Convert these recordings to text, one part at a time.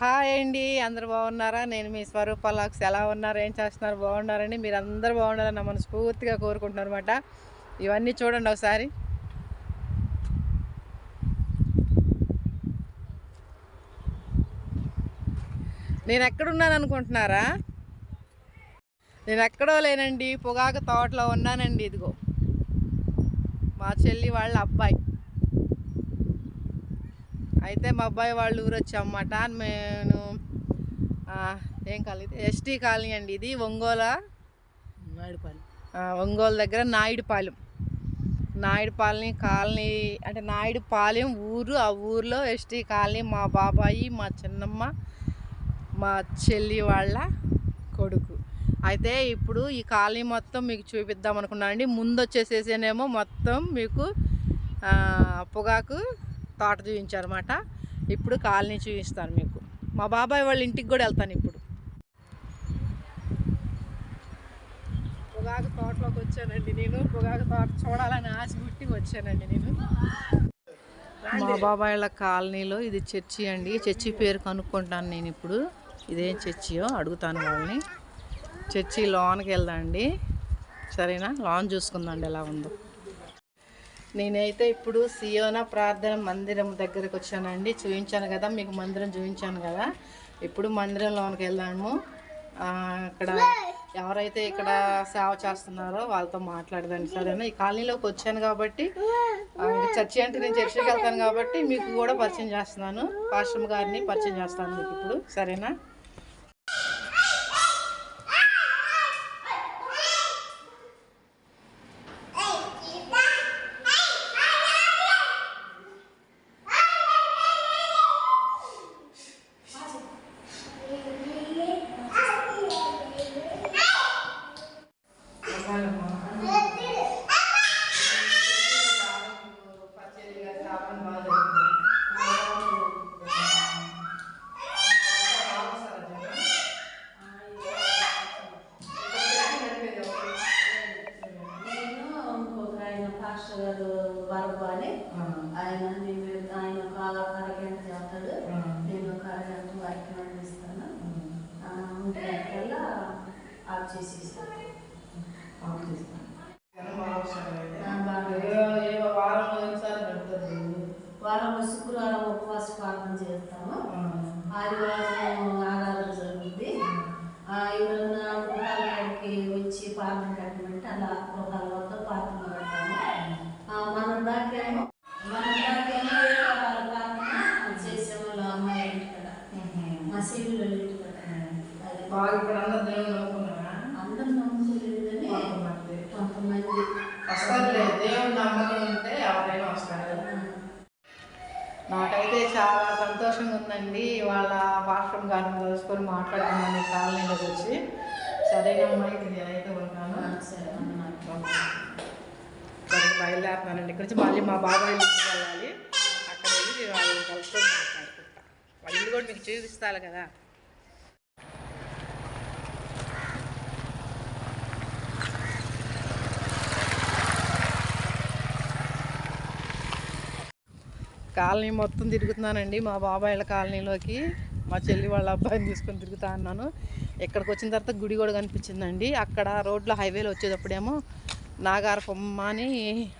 Hi అండి అందరు బాగున్నారా? నేను మీ స్వరూప లాక్స్. ఎలా ఉన్నారు? ఏం చేస్తున్నారు? బాగున్నారని మీరు అందరు బాగుండాలని నా మనస్ఫూర్తిగా కోరుకుంటున్నారు అనమాట ఇవన్నీ చూడండి ఒకసారి. నేను ఎక్కడున్నాను అనుకుంటున్నారా నేను ఎక్కడో లేనండి పొగాకు తోటలో ఉన్నానండి ఇదిగో. మా చెల్లి వాళ్ళ అబ్బాయి. అయితే మా అబ్బాయి వాళ్ళ ఊరు వచ్చామన్నమాట. నేను ఏం కాలనీ ఎస్టీ కాలనీ అండి ఇది ఒంగోల. నాయుడుపల్లి ఆ, ఒంగోలు దగ్గర నాయుడుపాలెం. నాయుడుపాలెం కాలనీ అంటే నాయుడుపాలెం ఊరు ఆ ఊర్లో ఎస్టీ కాలనీ మా బాబాయి మా చిన్నమ్మ మా చెల్లి వాళ్ళ కొడుకు. అయితే ఇప్పుడు ఈ కాలనీ మొత్తం మీకు చూపిద్దాం అనుకున్నానండి ముందు వచ్చేసేసేనేమో మొత్తం మీకు పొగాకు తోట చూపించారన్నమాట ఇప్పుడు కాలనీ చూపిస్తాను మీకు. మా బాబాయ్ వాళ్ళ ఇంటికి కూడా వెళ్తాను ఇప్పుడు. పొగాకు తోటలోకి వచ్చానండి నేను. పొగాకు తోట చూడాలని ఆశ పుట్టి వచ్చానండి నేను. మా బాబాయ్ వాళ్ళ కాలనీలో ఇది చర్చి అండి. చర్చి పేరు కనుక్కుంటాను నేను ఇప్పుడు. ఇదేం చర్చియో అడుగుతాను వాళ్ళని. చర్చి లోన్కి వెళ్దాండి సరేనా? లోన్ చూసుకుందాండి ఎలా ఉందో. నేనైతే ఇప్పుడు సియోన ప్రార్థన మందిరం దగ్గరకు వచ్చానండి. చూపించాను కదా మీకు మందిరం చూపించాను కదా. ఇప్పుడు మందిరంలోనికి వెళ్ళాము అక్కడ ఎవరైతే ఇక్కడ సేవ చేస్తున్నారో వాళ్ళతో మాట్లాడదండి సరేనా? ఈ కాలనీలోకి వచ్చాను కాబట్టి చర్చి అంటే నేను చర్చికి వెళ్తాను కాబట్టి మీకు కూడా పరిచయం చేస్తున్నాను. పాశ్రమ గారిని పరిచయం చేస్తాను మీకు ఇప్పుడు. సరేనా? పాస్టర్ గారు బాబు అని ఆయన నేను ఆయన ఒక అరగంట చేస్తాడు నేను ఒక అరగంట వారికి అందిస్తాను ఒంటి గంటకల్లా ఆఫ్ చేసి ఇస్తాను వారంలో శుక్రవారం ఉపవాస ప్రార్థన చేస్తాము. ఆదివారం ఆరాధన జరుగుతుంది ఆ, ఎవరన్నా గృహాల కాడికి వచ్చి ప్రార్థన కట్టమంటే అలా గృహాల వద్ద ప్రార్థన కట్టాము ఆ, మనం దాకేమో మనం దాకేమో ఏదో వాళ్ళ ప్రార్థన చేసేవాళ్ళు అమ్మాయి ఇంటికాడ మా శివుల ఇంటికాడ అది బాగా ఇక్కడ అందరు దేవుని నమ్ముకున్నారా? అందరూ నమ్ముకోలేదు కానీ కొంతమంది. కొంతమంది. వస్తారులే దేవుని నమ్మకం ఉంటే ఎవరైనా వస్తారు. నాకైతే చాలా సంతోషంగా ఉందండి. వాళ్ళ పాశ్రం గారిని కలుసుకొని మాట్లాడుతున్నాను కాలనీలోకి వచ్చి సరేనమ్మా ఇది నేనైతే ఉంటాను సరే బయలుదేరుతున్నానండి. ఇక్కడ నుంచి మళ్ళీ మా బాబాయ్ వెళ్ళాలి. అక్కడ వెళ్ళి వాళ్ళని కలుసుకొని వాళ్ళ ఇల్లు కూడా మీకు చూపిస్తాను కదా. కాలనీ మొత్తం తిరుగుతున్నానండి. మా బాబాయిల కాలనీలోకి మా చెల్లి వాళ్ళ అబ్బాయిని తీసుకొని తిరుగుతా అన్నాను ఇక్కడికి వచ్చిన తర్వాత గుడి కూడా కనిపించిందండి. అక్కడ రోడ్లో హైవేలో వచ్చేటప్పుడేమో నాగారపమ్మ అని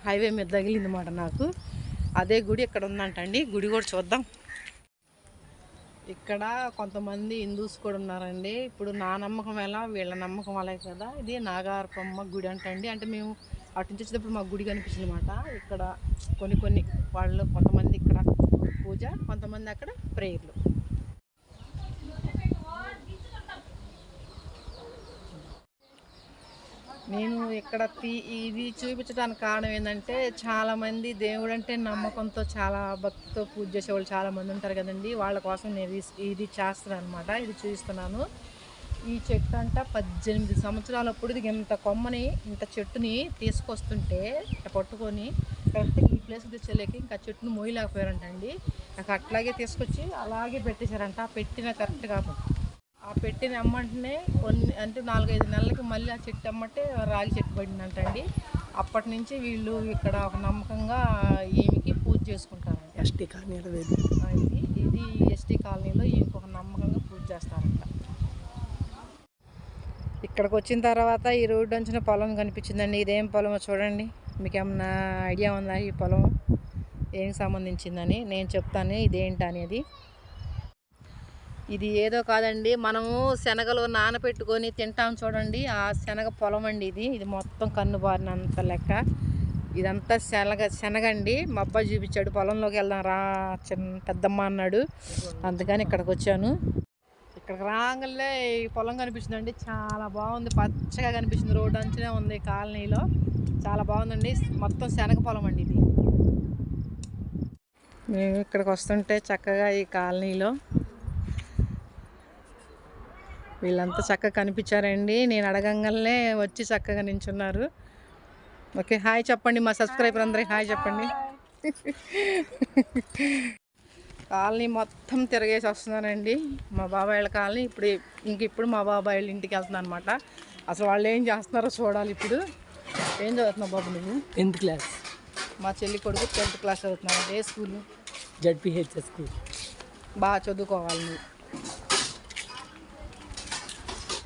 హైవే మీద తగిలింది అన్నమాట నాకు. అదే గుడి ఇక్కడ ఉందంటండి. గుడి కూడా చూద్దాం. ఇక్కడ కొంతమంది హిందూస్ కూడా ఉన్నారండి. ఇప్పుడు నా నమ్మకం ఎలా వీళ్ళ నమ్మకం అలా కదా? ఇది నాగార్పమ్మ గుడి అంటండి. అంటే మేము అటు నుంచి వచ్చేటప్పుడు మాకు గుడి కనిపించింది అనమాట ఇక్కడ కొన్ని కొన్ని వాళ్ళు కొంతమంది ఇక్కడ పూజ కొంతమంది అక్కడ ప్రేయర్లు. నేను ఇక్కడ తీ- ఇది చూపించడానికి కారణం ఏంటంటే చాలామంది దేవుడు అంటే నమ్మకంతో చాలా భక్తితో పూజ చేసేవాళ్ళు చాలామంది ఉంటారు కదండి. వాళ్ళ కోసం నేను ఇది- చేస్తున్నాను అనమాట ఇది చూపిస్తున్నాను. ఈ చెట్టు అంట పద్దెనిమిది సంవత్సరాల అప్పుడు ఇది ఇంత కొమ్మని ఇంత చెట్టుని తీసుకొస్తుంటే పట్టుకొని కరెక్ట్గా ఈ ప్లేస్ తెచ్చలేక ఇంకా చెట్టును మోయలేకపోయారంటండి. నాకు అట్లాగే తీసుకొచ్చి అలాగే పెట్టేశారంట. ఆ పెట్టిన కరెక్ట్గా పెట్టిన అమ్మంటేనే కొన్ని అంటే నాలుగైదు నెలలకి మళ్ళీ ఆ చెట్టు అమ్మంటే రాగి చెట్టు పడిందంటండి. అప్పటి నుంచి వీళ్ళు ఇక్కడ ఒక నమ్మకంగా ఈమెకి పూజ చేసుకుంటారు ఎస్టీ కాలనీలో ఇది. ఎస్టీ కాలనీలో ఈమెకి ఒక నమ్మకంగా పూజ చేస్తారంట. ఇక్కడికి వచ్చిన తర్వాత ఈ రోడ్డు అంచిన పొలం కనిపించిందండి. ఇదేం పొలమో చూడండి. మీకు ఏమన్నా ఐడియా ఉందా ఈ పొలం ఏం సంబంధించిందని? నేను చెప్తాను. ఇదేంటి అనేది ఇది ఏదో కాదండి. మనము శనగలు నానబెట్టుకొని తింటాం చూడండి. ఆ శనగ పొలం అండి ఇది. ఇది మొత్తం కన్ను బారినంత లెక్క. ఇదంతా శనగ శనగండి. మా అబ్బాయి చూపించాడు. పొలంలోకి వెళ్దాం రా చిన్న పెద్దమ్మ అన్నాడు. అందుకని ఇక్కడికి వచ్చాను ఇక్కడికి రాగానే ఈ పొలం కనిపిస్తుందండి. చాలా బాగుంది. పచ్చగా కనిపిస్తుంది. రోడ్డు అంచనే ఉంది కాలనీలో. చాలా బాగుందండి. మొత్తం శనగ పొలం అండి ఇది. మేము ఇక్కడికి వస్తుంటే చక్కగా ఈ కాలనీలో వీళ్ళంతా చక్కగా కనిపించారండి. నేను అడగంగానే వచ్చి చక్కగా నించున్నారు. ఓకే హాయ్ చెప్పండి మా సబ్స్క్రైబర్ అందరికి. హాయ్ చెప్పండి. కాలనీ మొత్తం తిరగేసి వస్తున్నానండి. మా బాబాయ్ వాళ్ళ కాలనీ ఇప్పుడు ఇంక ఇప్పుడు మా బాబాయ్ వాళ్ళ ఇంటికి వెళ్తున్నాను అనమాట అసలు వాళ్ళు ఏం చేస్తున్నారో చూడాలి ఇప్పుడు. ఏం చదువుతున్నావు బాబు నువ్వు? Tenth class. మా చెల్లి కొడుకు టెన్త్ క్లాస్ చదువుతున్నాను ఏ స్కూల్? ZPHS school. బాగా చదువుకోవాలి నువ్వు.